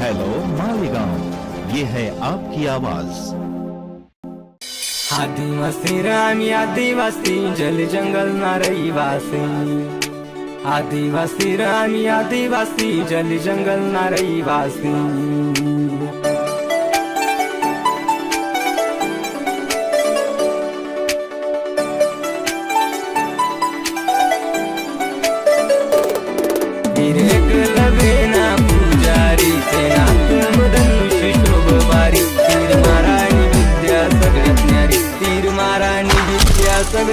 Hello Malegaon ये है आपकी आवाज़। आदिवासी राम आदिवासी जल जंगल ना रहिवासी। आदिवासी रानी आदिवासी जल जंगल ना रहिवासी। लवेना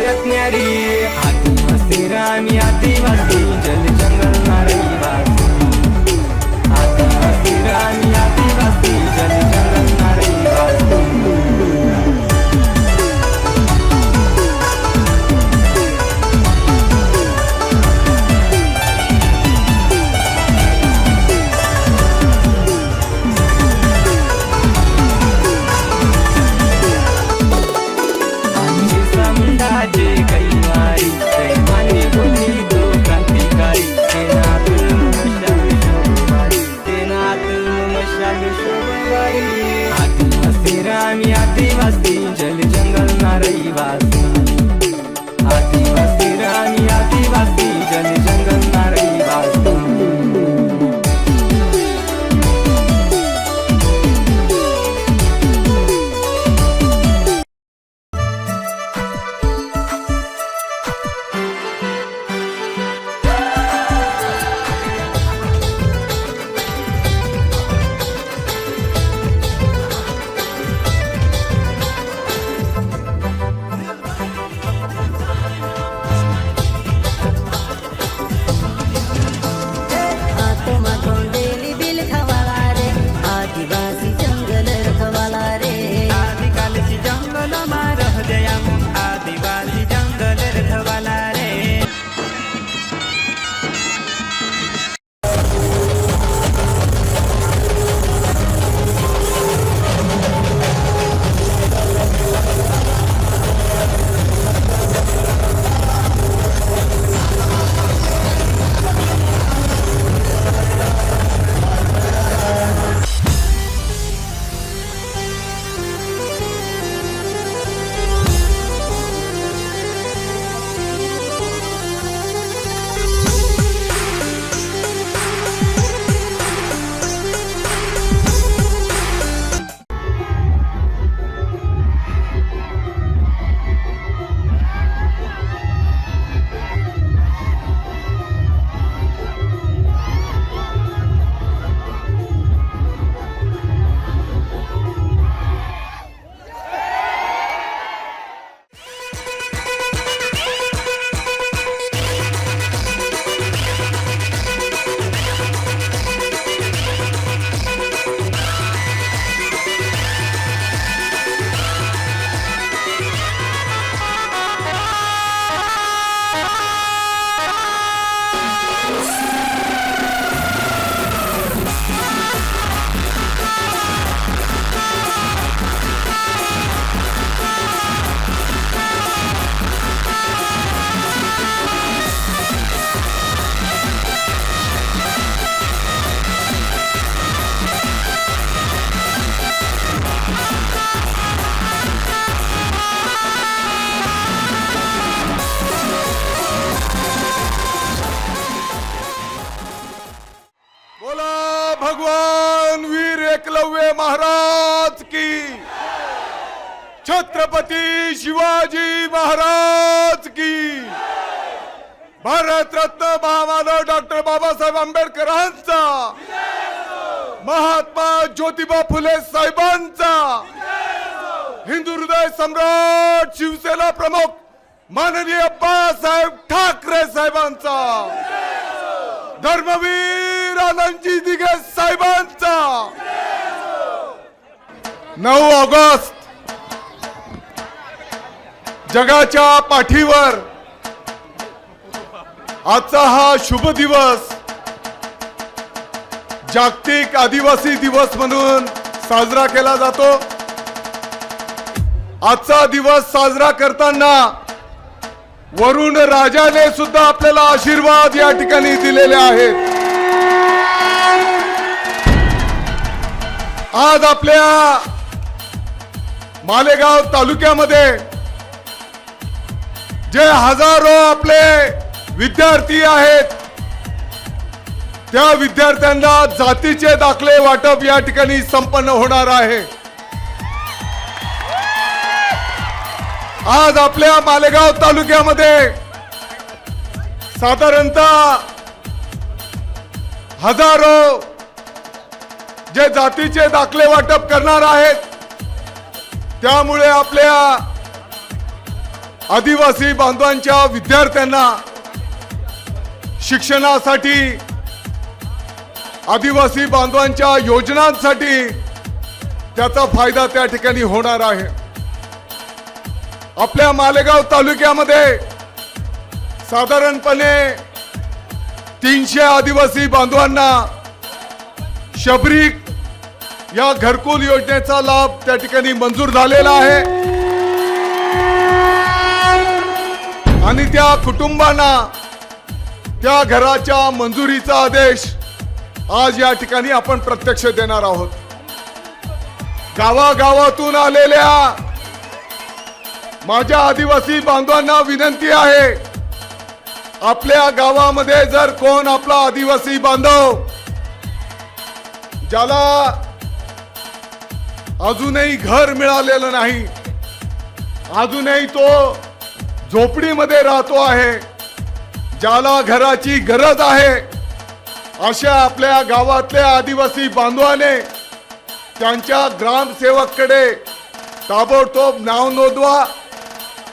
विद्या छत्रपती शिवाजी महाराज की। भारतरत्न महामानव डॉक्टर बाबासाहेब आंबेडकरांचा। महात्मा ज्योतिबा फुले साहेबांचा। हिंदू हृदय सम्राट शिवसेना प्रमुख माननीय बाळासाहेब ठाकरे साहेबांचा। धर्मवीर आनंदजी दिघे साहेबांचा। नऊ ऑगस्ट जगाच्या पाठीवर. आजचा हा शुभ दिवस जागतिक आदिवासी दिवस म्हणून साजरा केला जातो. आजचा दिवस साजरा करताना वरुण राजाने सुद्धा आपल्याला आशीर्वाद या ठिकाणी दिलेले आहेत. आज आपल्या मालेगाव तालुक्यामध्ये जे हजारो आपले विद्यार्थी आहेत त्या विद्यार्थ्यांना जातीचे दाखले वाटप या ठिकाणी संपन्न होणार आहे. आज आपल्या मालेगाव तालुक्यामध्ये साधारणतः हजारो जे जातीचे दाखले वाटप करणार आहेत त्यामुळे आपल्या आदिवासी बांधवांच्या विद्यार्थ्यांना शिक्षणासाठी आदिवासी बांधवांच्या योजनांसाठी त्याचा फायदा त्या ठिकाणी होणार आहे. आपल्या मालेगाव तालुक्यामध्ये साधारणपणे तीनशे आदिवासी बांधवांना शबरी या घरकुल योजनेचा लाभ त्या ठिकाणी मंजूर झालेला आहे. आणि त्या कुटुंबांना त्या घराच्या मंजुरीचा आदेश आज या ठिकाणी आपण प्रत्यक्ष देणार आहोत. गावागावातून आलेल्या माझ्या आदिवासी बांधवांना विनंती आहे आपल्या गावामध्ये जर कोण आपला आदिवासी बांधव ज्याला अजूनही घर मिळालेलं नाही अजूनही तो झोपडीमध्ये राहतो आहे. ज्याला घराची गरज आहे. अशा आपल्या गावातल्या आदिवासी बांधवाने त्यांच्या ग्रामसेवककडे ताबडतोब नाव नोंदवा.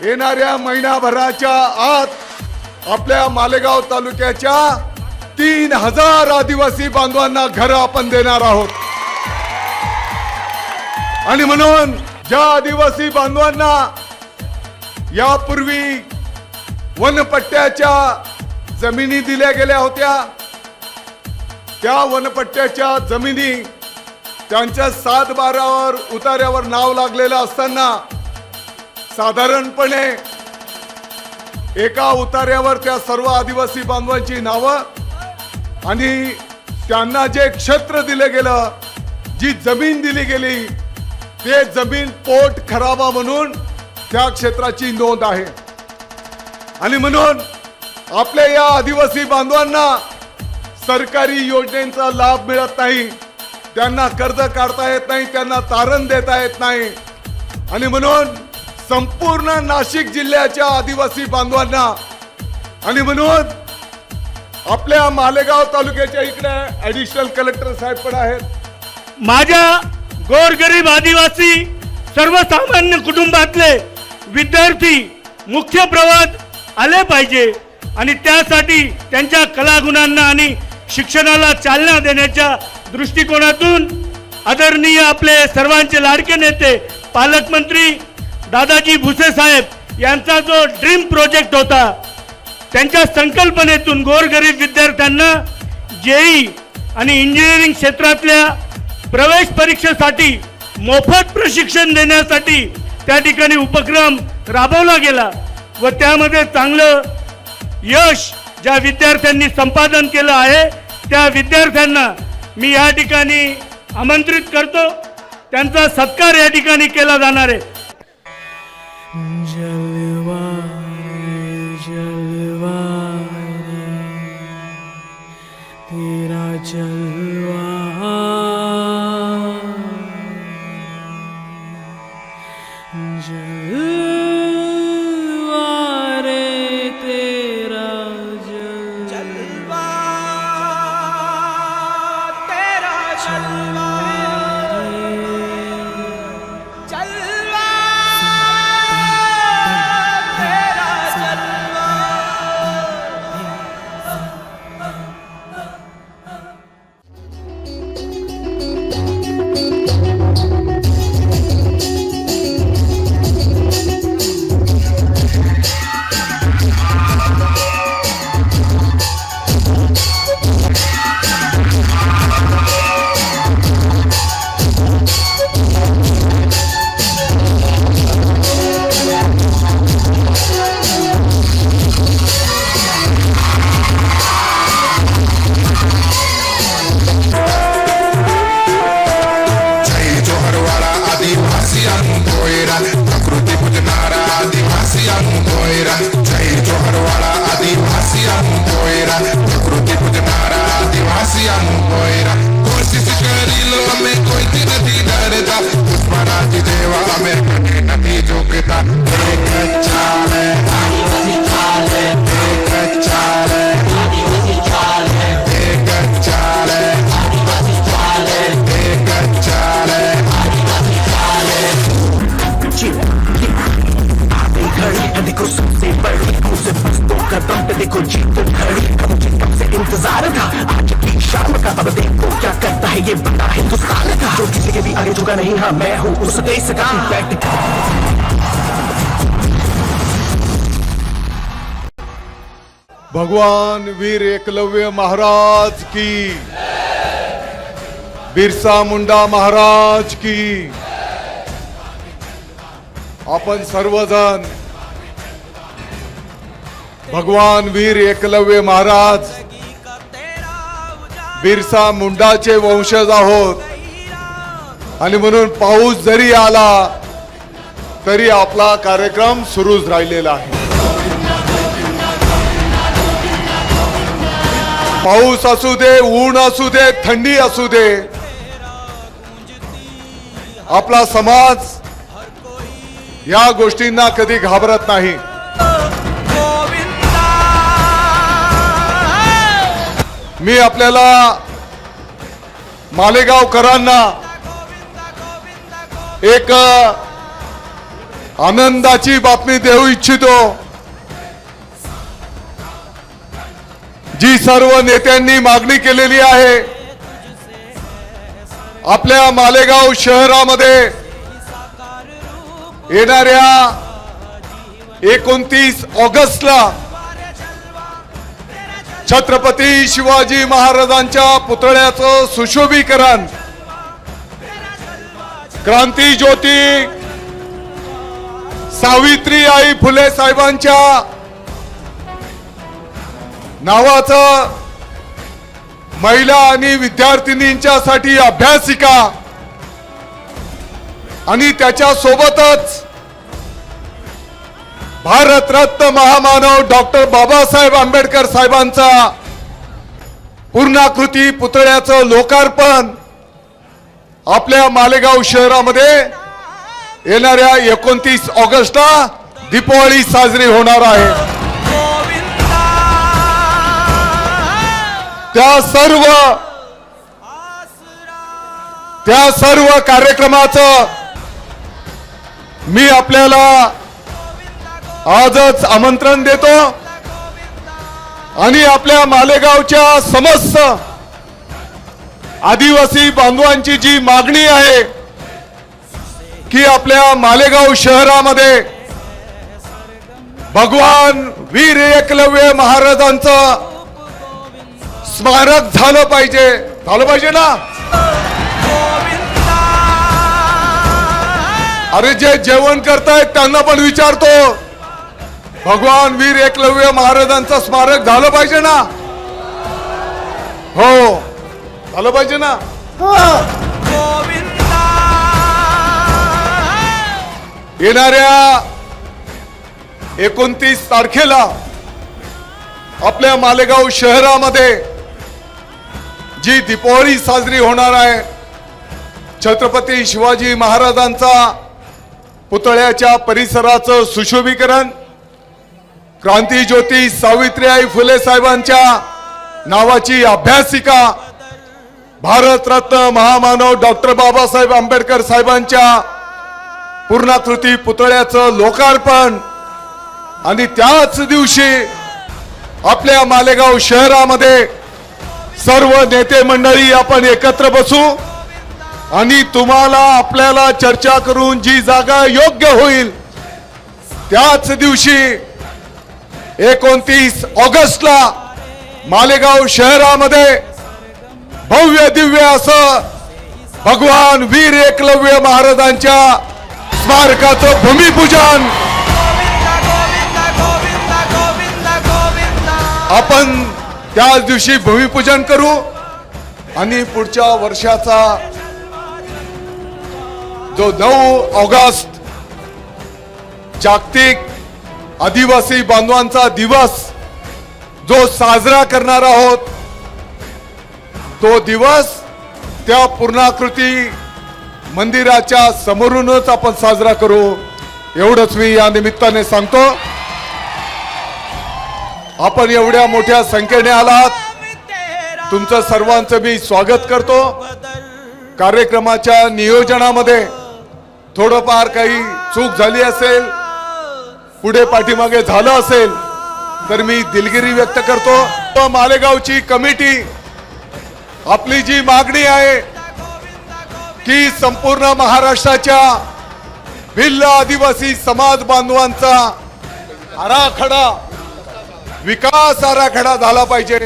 येणाऱ्या महिनाभराच्या आत आपल्या मालेगाव तालुक्याच्या तीन हजार आदिवासी बांधवांना घर आपण देणार आहोत. आणि म्हणून ज्या आदिवासी बांधवांना यापूर्वी वनपट्ट्याच्या जमिनी दिल्या गेल्या होत्या. त्या वनपट्ट्याच्या जमिनी त्यांच्या सात बारावर उतार्यावर नाव लागलेलं असताना साधारणपणे एका उतार्यावर त्या सर्व आदिवासी बांधवांची नावं आणि त्यांना जे क्षेत्र दिलं गेलं जी जमीन दिली गेली ते जमीन पोट खराबा म्हणून त्या क्षेत्राची नोंद आहे. आणि म्हणून आपल्या या आदिवासी बांधवांना सरकारी योजनेचा लाभ मिळत नाही. त्यांना कर्ज काढता येत नाही त्यांना तारण देता येत नाही. आणि म्हणून संपूर्ण नाशिक जिल्ह्याच्या आदिवासी बांधवांना आणि म्हणून आपल्या मालेगाव तालुक्याच्या इकडे ऍडिशनल कलेक्टर साहेब पण आहेत. माझ्या गोरगरीब आदिवासी सर्वसामान्य कुटुंबातले विद्यार्थी मुख्य प्रवाहात आले पाहिजे आणि त्यासाठी त्यांच्या कलागुणांना आणि शिक्षणाला चालना देण्याच्या दृष्टिकोनातून आदरणीय आपले सर्वांचे लाडके नेते पालकमंत्री दादाजी भुसे साहेब यांचा जो ड्रीम प्रोजेक्ट होता त्यांच्या संकल्पनेतून गोरगरीब विद्यार्थ्यांना जेई आणि इंजिनिअरिंग क्षेत्रातल्या प्रवेश परीक्षेसाठी मोफत प्रशिक्षण देण्यासाठी त्या ठिकाणी उपक्रम राबवला गेला व त्यामध्ये चांगलं यश ज्या विद्यार्थ्यांनी संपादन केलं आहे त्या विद्यार्थ्यांना मी या ठिकाणी आमंत्रित करतो. त्यांचा सत्कार या ठिकाणी केला जाणार आहे. तेरा जलवा इंतज़ार था आज की शाम का देखो क्या करता है ये बड़ा हिंदुस्तान का जो किसी के भी आगे झुका नहीं हाँ मैं हूँ उस देश का बैठ भगवान वीर एकलव्य महाराज की। बिरसा मुंडा महाराज की। आपण सर्वजण भगवान वीर एकलव्य महाराज बिरसा मुंडाचे वंशज आहोत. आणि म्हणून पाऊस जरी आला तरी आपला कार्यक्रम सुरूच राहिलेला आहे. पाऊस असू दे ऊन असू दे थंडी असू दे आपला समाज या गोष्टींना कधी घाबरत नाही. मी आपल्याला मालेगावकरांना एक आनंदाची बातमी देऊ इच्छितो. जी सर्व नेत्यांनी मागणी केलेली आहे आपल्या मालेगाव शहरामध्ये येणाऱ्या एकोणतीस ऑगस्टला छत्रपती शिवाजी महाराजांच्या पुतळ्याचं सुशोभीकरण. क्रांती ज्योती सावित्री आई फुले साहेबांच्या नावाचं महिला आणि विद्यार्थिनींच्यासाठी अभ्यासिका. आणि त्याच्या सोबतच भारतरत्न महामानव डॉक्टर बाबासाहेब आंबेडकर साहेबांचा पूर्णाकृती पुतळ्याचं लोकार्पण आपल्या मालेगाव शहरामध्ये येणाऱ्या एकोणतीस ऑगस्टला दीपावली साजरी होणार आहे. त्या सर्व त्या सर्व कार्यक्रमाचं मी आपल्याला आजच आमंत्रण देतो. आणि आपल्या मालेगावच्या समस्त आदिवासी बांधवांची जी मागणी आहे की आपल्या मालेगाव शहरामध्ये भगवान वीर एकलव्य महाराजांचं स्मारक झालं पाहिजे. झालं पाहिजे ना? अरे जे जेवण करतायत त्यांना पण विचारतो. भगवान वीर एकलव्य महाराजांचं स्मारक झालं पाहिजे ना? हो. झालं पाहिजे ना? येणाऱ्या एकोणतीस तारखेला आपल्या मालेगाव शहरामध्ये जी दीपावली साजरी होणार आहे छत्रपती शिवाजी महाराजांचा पुतळ्याच्या परिसराचं सुशोभीकरण क्रांती ज्योती सावित्रीबाई फुले साहेबांच्या नावाची अभ्यासिका भारतरत्न महामानव डॉक्टर बाबासाहेब आंबेडकर साहेबांच्या पूर्णाकृती पुतळ्याचं लोकार्पण. आणि त्याच दिवशी आपल्या मालेगाव शहरामध्ये सर्व नेते मंडळी आपण एकत्र बसू आणि तुम्हाला आपल्याला चर्चा करून जी जागा योग्य होईल त्याच दिवशी एकोणतीस ऑगस्टला मालेगाव शहरामध्ये भव्य दिव्य असं भगवान वीर एकलव्य महाराजांच्या स्मारकाचं भूमिपूजन. आपण त्याच दिवशी भूमिपूजन करू आणि पुढच्या वर्षाचा जो नऊ ऑगस्ट जागतिक आदिवासी बांधवांचा दिवस जो साजरा करणार आहोत तो दिवस त्या पूर्णाकृती मंदिराच्या समोरूनच आपण साजरा करू. एवढंच मी या निमित्ताने सांगतो. आपण एवढ्या मोठ्या संख्येने आलात. तुमचं सर्वांचं मी स्वागत करतो. कार्यक्रमाच्या नियोजनामध्ये थोडंफार काही चूक झाली असेल पुढे पाठीमागे झालं असेल तर मी दिलगिरी व्यक्त करतो. मालेगावची कमिटी आपली जी मागणी आहे की संपूर्ण महाराष्ट्राच्या भिल्ल आदिवासी समाज बांधवांचा आराखडा विकास आराखडा झाला पाहिजे.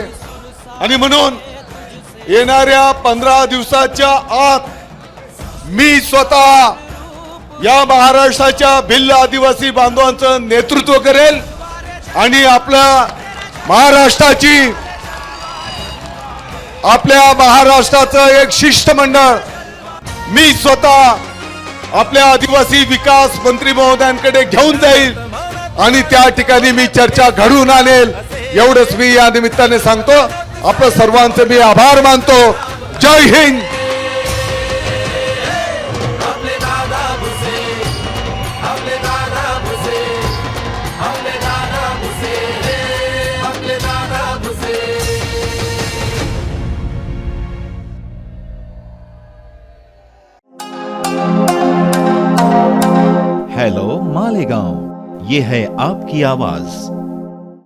आणि म्हणून येणाऱ्या पंधरा दिवसाच्या आत मी स्वतः या महाराष्ट्राच्या भिल्ल आदिवासी बांधवांचं नेतृत्व करेल आणि आपल्या महाराष्ट्राची आपल्या महाराष्ट्राचं एक शिष्टमंडळ मी स्वतः आपल्या आदिवासी विकास मंत्री महोदयांकडे घेऊन जाईल आणि त्या ठिकाणी मी चर्चा घडवून आणेल. एवढंच मी या निमित्ताने सांगतो. आपलं सर्वांचे मी आभार मानतो. जय हिंद. हेलो मालेगांव ये है आपकी आवाज।